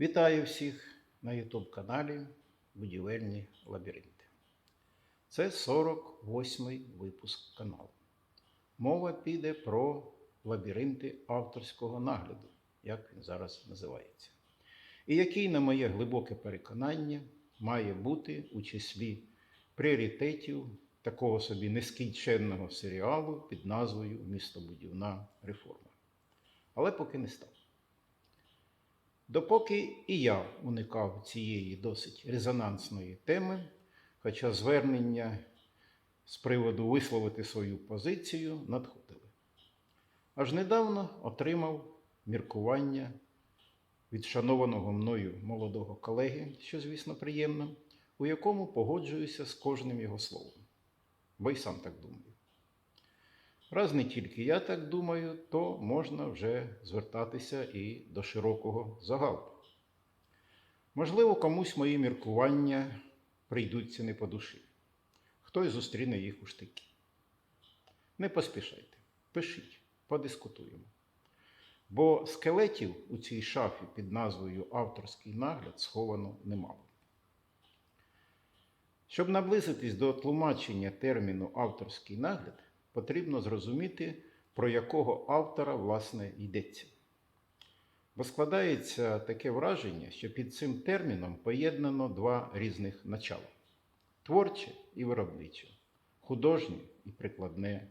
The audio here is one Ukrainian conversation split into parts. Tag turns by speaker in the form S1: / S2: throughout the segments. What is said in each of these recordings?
S1: Вітаю всіх на YouTube каналі Будівельні лабіринти. Це 48-й випуск каналу. Мова піде про лабіринти авторського нагляду, як він зараз називається. І який, на моє глибоке переконання, має бути у числі пріоритетів такого собі нескінченного серіалу під назвою Містобудівна реформа. Але поки не став. Допоки і я уникав цієї досить резонансної теми, хоча звернення з приводу висловити свою позицію надходили. Аж недавно отримав міркування від шанованого мною молодого колеги, що, звісно, приємно, у якому погоджуюся з кожним його словом, бо й сам так думаю. Раз не тільки я так думаю, то можна вже звертатися і до широкого загалу. Можливо, комусь мої міркування прийдуться не по душі. Хтось зустріне їх у штики. Не поспішайте, пишіть, подискутуємо. Бо скелетів у цій шафі під назвою Авторський нагляд сховано немало. Щоб наблизитись до тлумачення терміну авторський нагляд, потрібно зрозуміти, про якого автора власне йдеться. Бо складається таке враження, що під цим терміном поєднано два різних начала: творче і виробниче, художнє і прикладне,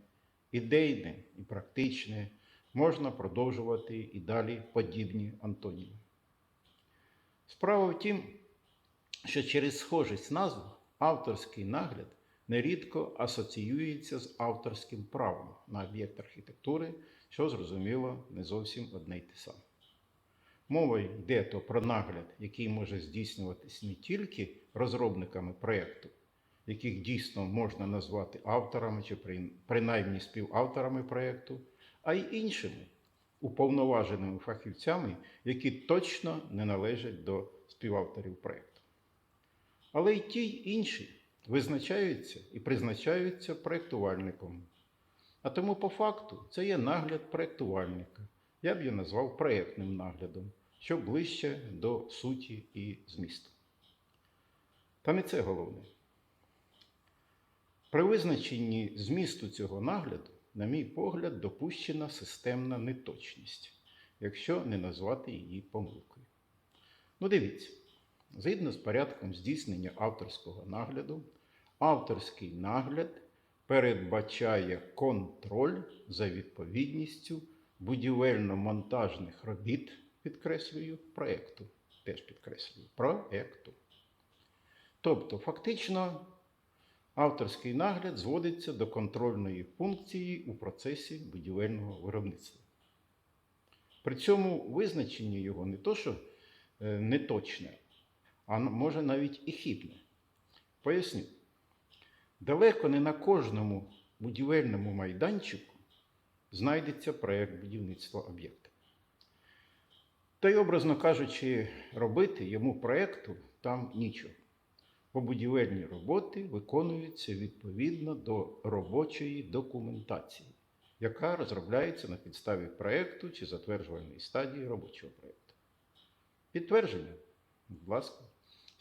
S1: ідейне і практичне, можна продовжувати і далі подібні антоніми. Справа в тім, що через схожість назв авторський нагляд нерідко асоціюється з авторським правом на об'єкт архітектури, що зрозуміло не зовсім одне й те саме. Мова йде то про нагляд, який може здійснюватись не тільки розробниками проєкту, яких дійсно можна назвати авторами чи принаймні співавторами проєкту, а й іншими уповноваженими фахівцями, які точно не належать до співавторів проєкту. Але й ті й інші визначаються і призначаються проєктувальником. А тому, по факту, це є нагляд проєктувальника. Я б його назвав проєктним наглядом, що ближче до суті і змісту. Та не це головне. При визначенні змісту цього нагляду, на мій погляд, допущена системна неточність, якщо не назвати її помилкою. Ну, дивіться, згідно з порядком здійснення авторського нагляду, авторський нагляд передбачає контроль за відповідністю будівельно-монтажних робіт, підкреслюю, проєкту. Теж підкреслюю, проєкту. Тобто, фактично, авторський нагляд зводиться до контрольної функції у процесі будівельного виробництва. При цьому визначення його не то, що е, неточне, а може навіть і хибне. Поясню. Далеко не на кожному будівельному майданчику знайдеться проєкт будівництва об'єкта. Та й, образно кажучи, робити йому проєкту там нічого. Бо будівельні роботи виконуються відповідно до робочої документації, яка розробляється на підставі проєкту чи затверджувальної стадії робочого проєкту. Підтвердження, будь ласка,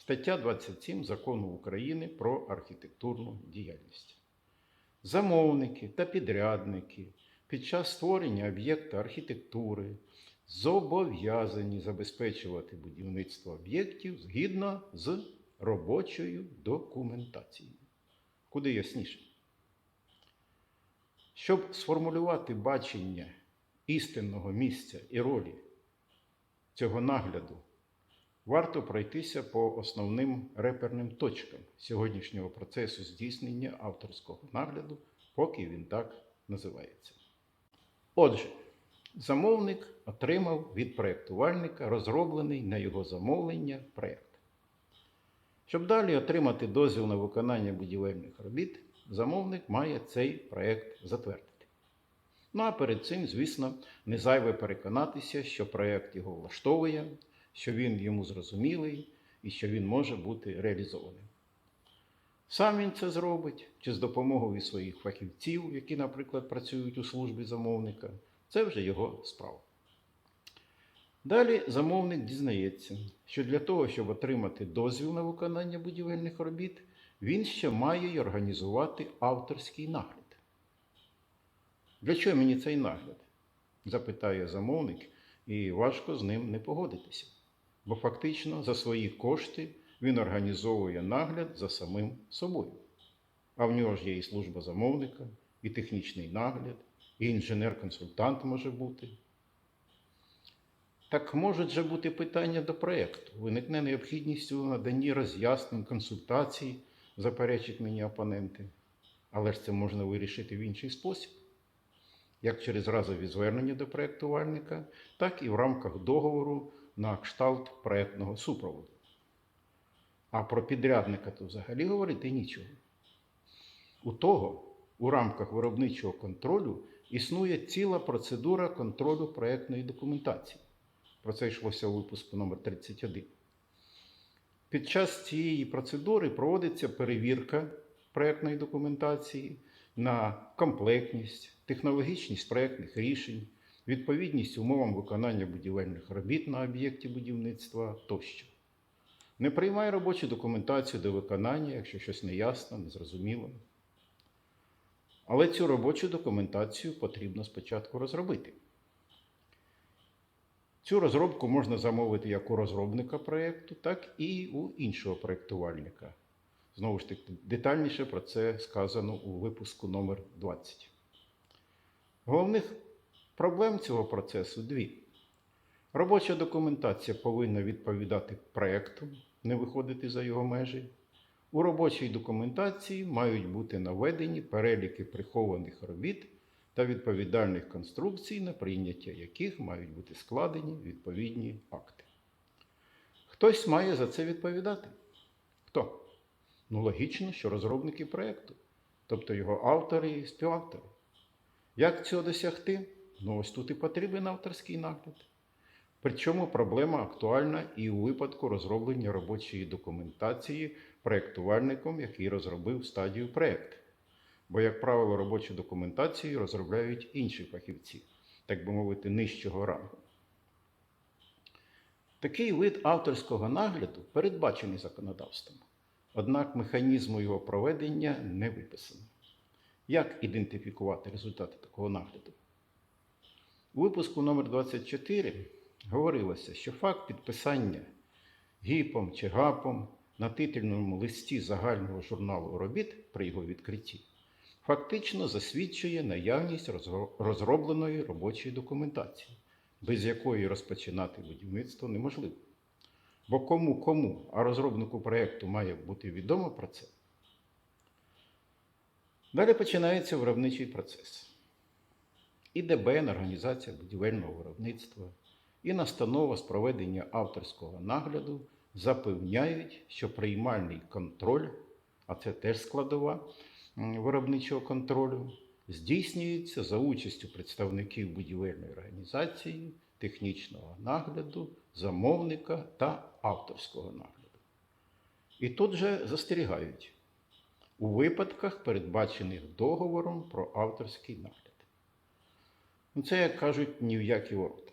S1: стаття 27 Закону України про архітектурну діяльність. Замовники та підрядники під час створення об'єкта архітектури зобов'язані забезпечувати будівництво об'єктів згідно з робочою документацією. Куди ясніше? Щоб сформулювати бачення істинного місця і ролі цього нагляду, варто пройтися по основним реперним точкам сьогоднішнього процесу здійснення авторського нагляду, поки він так називається. Отже, замовник отримав від проєктувальника розроблений на його замовлення проєкт. Щоб далі отримати дозвіл на виконання будівельних робіт, замовник має цей проєкт затвердити. Ну а перед цим, звісно, не зайве переконатися, що проєкт його влаштовує, що він йому зрозумілий і що він може бути реалізованим. Сам він це зробить, чи з допомогою своїх фахівців, які, наприклад, працюють у службі замовника, це вже його справа. Далі замовник дізнається, що для того, щоб отримати дозвіл на виконання будівельних робіт, він ще має й організувати авторський нагляд. Для чого мені цей нагляд? запитає замовник, і важко з ним не погодитися. Бо фактично за свої кошти він організовує нагляд за самим собою. А в нього ж є і служба замовника, і технічний нагляд, і інженер-консультант може бути. Так можуть же бути питання до проєкту. Виникне необхідність у наданні роз'яснень, консультацій, заперечать мені опоненти. Але ж це можна вирішити в інший спосіб, як через разові звернення до проєктувальника, так і в рамках договору на кшталт проєктного супроводу. А про підрядника то взагалі говорити нічого. У того у рамках виробничого контролю існує ціла процедура контролю проєктної документації. Про це йшлося у випуску номер 31. Під час цієї процедури проводиться перевірка проєктної документації на комплектність, технологічність проєктних рішень, відповідність умовам виконання будівельних робіт на об'єкті будівництва тощо. Не приймай робочу документацію до виконання, якщо щось неясно, незрозуміло. Але цю робочу документацію потрібно спочатку розробити. Цю розробку можна замовити як у розробника проєкту, так і у іншого проєктувальника. Знову ж таки, детальніше про це сказано у випуску номер 20. Головних проблем цього процесу дві. Робоча документація повинна відповідати проєкту, не виходити за його межі. У робочій документації мають бути наведені переліки прихованих робіт та відповідальних конструкцій, на прийняття яких мають бути складені відповідні акти. Хтось має за це відповідати. Хто? Ну, логічно, що розробники проєкту, тобто його автори і співавтори. Як цього досягти? Ну, ось тут і потрібен авторський нагляд. Причому проблема актуальна і у випадку розроблення робочої документації проєктувальником, який розробив стадію проєкту. Бо, як правило, робочу документацію розробляють інші фахівці, так би мовити, нижчого рангу. Такий вид авторського нагляду передбачений законодавством, однак механізму його проведення не виписано. Як ідентифікувати результати такого нагляду? У випуску номер 24 говорилося, що факт підписання гіпом чи гапом на титульному листі загального журналу робіт при його відкритті фактично засвідчує наявність розробленої робочої документації, без якої розпочинати будівництво неможливо. Бо кому кому, а розробнику проєкту має бути відомо про це. Далі починається виробничий процес. І ДБН, організація будівельного виробництва, і настанова з проведення авторського нагляду запевняють, що приймальний контроль, а це теж складова виробничого контролю, здійснюється за участю представників будівельної організації, технічного нагляду, замовника та авторського нагляду. І тут же застерігають у випадках, передбачених договором про авторський нагляд. Ну, це, як кажуть, ні в які ворота.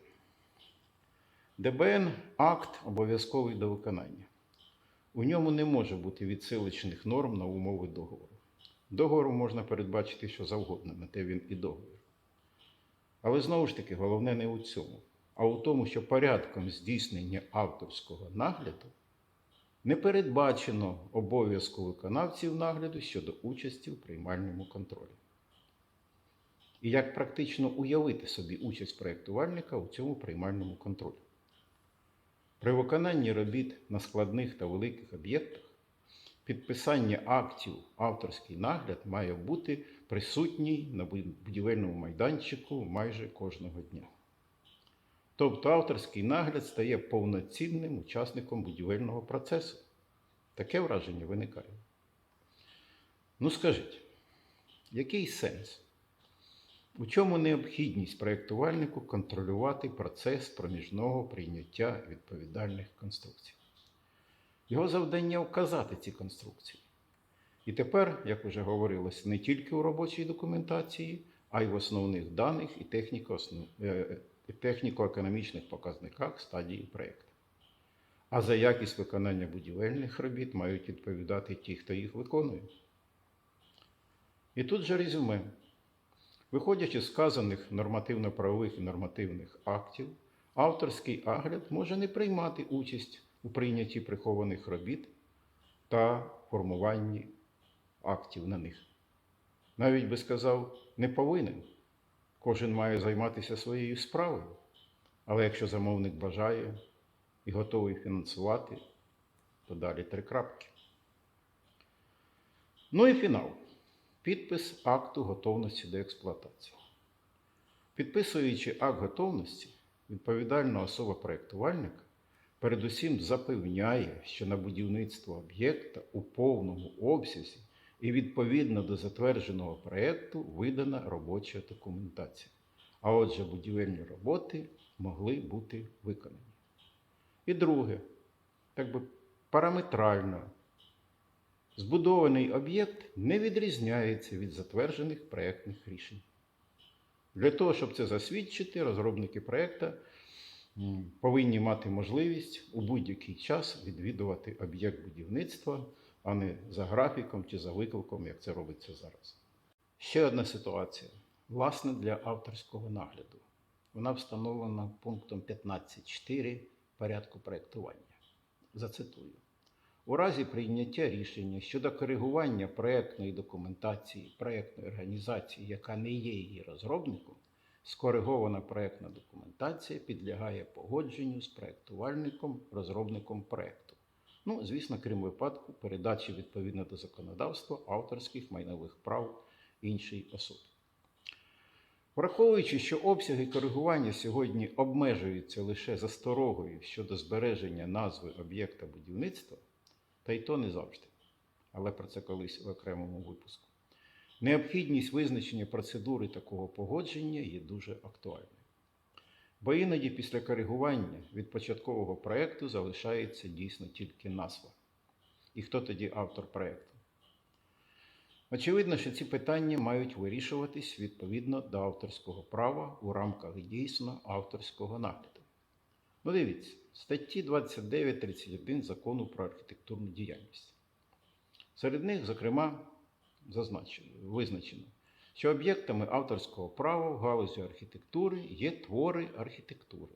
S1: ДБН акт обов'язковий до виконання. У ньому не може бути відсилочних норм на умови договору. Договору можна передбачити що завгодно, на те він і договір. Але знову ж таки, головне не у цьому, а у тому, що порядком здійснення авторського нагляду не передбачено обов'язку виконавців нагляду щодо участі в приймальному контролі. І як практично уявити собі участь проєктувальника у цьому приймальному контролі. При виконанні робіт на складних та великих об'єктах підписання актів авторський нагляд має бути присутній на будівельному майданчику майже кожного дня. Тобто авторський нагляд стає повноцінним учасником будівельного процесу. Таке враження виникає. Ну скажіть, який сенс? У чому необхідність проєктувальнику контролювати процес проміжного прийняття відповідальних конструкцій? Його завдання вказати ці конструкції. І тепер, як вже говорилось, не тільки у робочій документації, а й в основних даних і е, і техніко-економічних показниках стадії проєкту. А за якість виконання будівельних робіт мають відповідати ті, хто їх виконує. І тут же резюме. Виходячи з сказаних нормативно-правових і нормативних актів, авторський огляд може не приймати участь у прийнятті прихованих робіт та формуванні актів на них. Навіть би сказав, не повинен. Кожен має займатися своєю справою. Але якщо замовник бажає і готовий фінансувати, то далі три крапки. Ну і фінал. Підпис акту готовності до експлуатації. Підписуючи акт готовності, відповідальна особа проєктувальника передусім запевняє, що на будівництво об'єкта у повному обсязі і відповідно до затвердженого проєкту видана робоча документація. А отже, будівельні роботи могли бути виконані. І друге, так би параметрально, збудований об'єкт не відрізняється від затверджених проєктних рішень. Для того, щоб це засвідчити, розробники проєкту повинні мати можливість у будь-який час відвідувати об'єкт будівництва, а не за графіком чи за викликом, як це робиться зараз. Ще одна ситуація, власне, для авторського нагляду. Вона встановлена пунктом 15.4 порядку проєктування. Зацитую. У разі прийняття рішення щодо коригування проєктної документації проєктної організації, яка не є її розробником, скоригована проєктна документація підлягає погодженню з проєктувальником, розробником проєкту. Ну, звісно, крім випадку передачі відповідно до законодавства авторських майнових прав іншій особі. Враховуючи, що обсяги коригування сьогодні обмежуються лише засторогою щодо збереження назви об'єкта будівництва, та й то не завжди, але про це колись в окремому випуску. Необхідність визначення процедури такого погодження є дуже актуальною. Бо іноді після коригування від початкового проєкту залишається дійсно тільки назва. І хто тоді автор проєкту? Очевидно, що ці питання мають вирішуватись відповідно до авторського права у рамках дійсно авторського нагляду. Ну, дивіться, статті 29.31 закону про архітектурну діяльність. Серед них, зокрема, зазначено, визначено, що об'єктами авторського права в галузі архітектури є твори архітектури,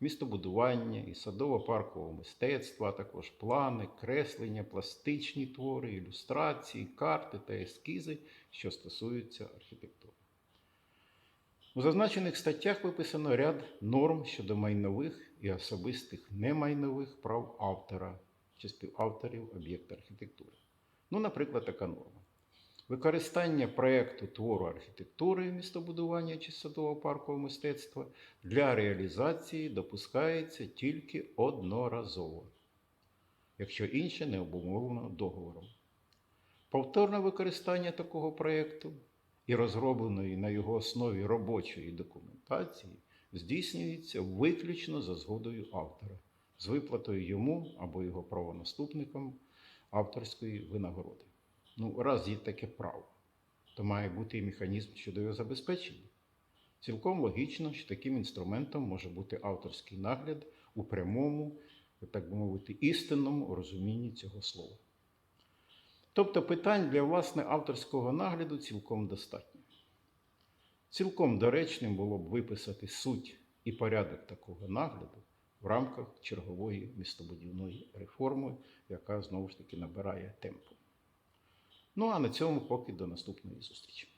S1: містобудування і садово-паркового мистецтва, а також плани, креслення, пластичні твори, ілюстрації, карти та ескізи, що стосуються архітектури. У зазначених статтях виписано ряд норм щодо майнових і особистих немайнових прав автора чи співавторів об'єкта архітектури. Ну, наприклад, така норма. Використання проєкту твору архітектури, містобудування чи садово-паркового мистецтва для реалізації допускається тільки одноразово, якщо інше не обумовлено договором. Повторне використання такого проєкту і розробленої на його основі робочої документації здійснюється виключно за згодою автора, з виплатою йому або його правонаступникам авторської винагороди. Ну, раз є таке право, то має бути і механізм щодо його забезпечення. Цілком логічно, що таким інструментом може бути авторський нагляд у прямому, так би мовити, істинному розумінні цього слова. Тобто питань для власне авторського нагляду цілком достатньо. Цілком доречним було б виписати суть і порядок такого нагляду в рамках чергової містобудівної реформи, яка знову ж таки набирає темпу. Ну а на цьому поки до наступної зустрічі.